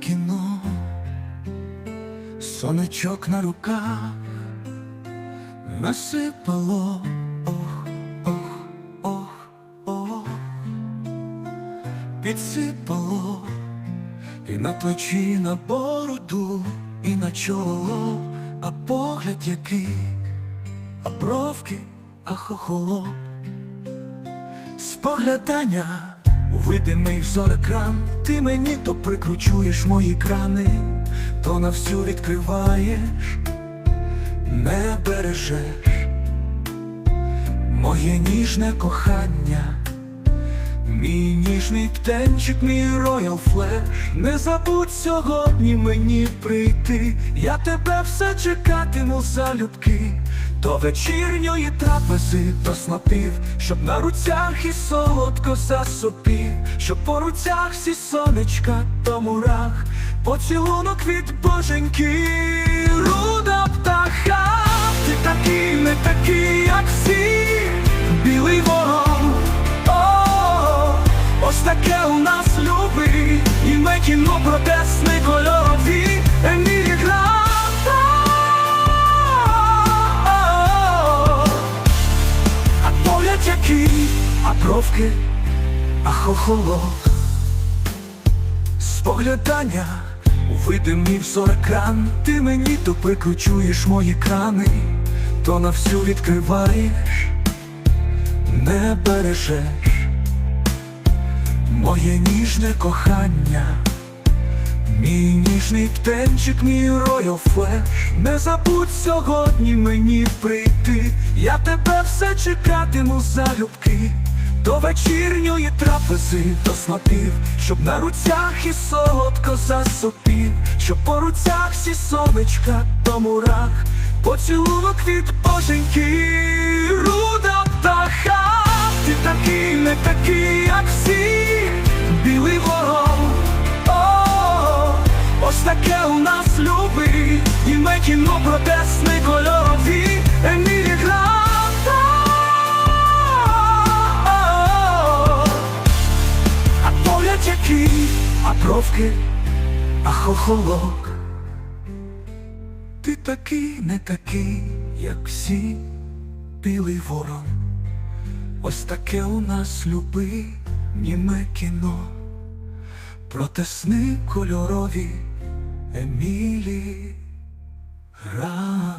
кіно, сонечок на руках насипало. Ох, ох, ох, ох, підсипало і на плечі, і на бороду, і на чоло, а погляд який, а бровки, а хохоло, споглядання видимий взор-екран Ти мені то прикручуєш мої крани, то на всю відкриваєш, не бережеш моє ніжне кохання, мій ніжний птенчик, мій роял флеш. Не забудь сьогодні мені прийти, я тебе все чекатиму залюбки. До вечірньої трапези, до снопів, щоб на руцях і солодко засопів, щоб по руцях всі сонечка до мурах, поцілунок від боженьки, руда птаха, ти такий, не такий, як всі, білий ворон, о, ось таке у нас любить, і ми кіно протесний кольорові, Емілі погляд який, а бровки, а хохолок Споглядання у видимий взор екран Ти мені то прикручуєш мої крани, то на всю відкриваєш, не бережеш. Моє ніжне кохання, мій ніжний птенчик, мій роял флеш Не забудь сьогодні мені прийти, я тебе все чекатиму залюбки. До вечірньої трапези, до снопів, щоб на руцях і солодко засопів, щоб по руцях всі сонечка до мурах, поцілунок від боженьки, руда птаха, ти такий, не такий, як всі, білий ворон, о, ось таке у нас любить, і ми кіно протесний кольорові, Емілі Грата. Бровки, а хохолок. Ти такий, не такий, як всі, білий ворон. Ось таке у нас люби, німе кіно. Протесни кольорові Емілі Гра.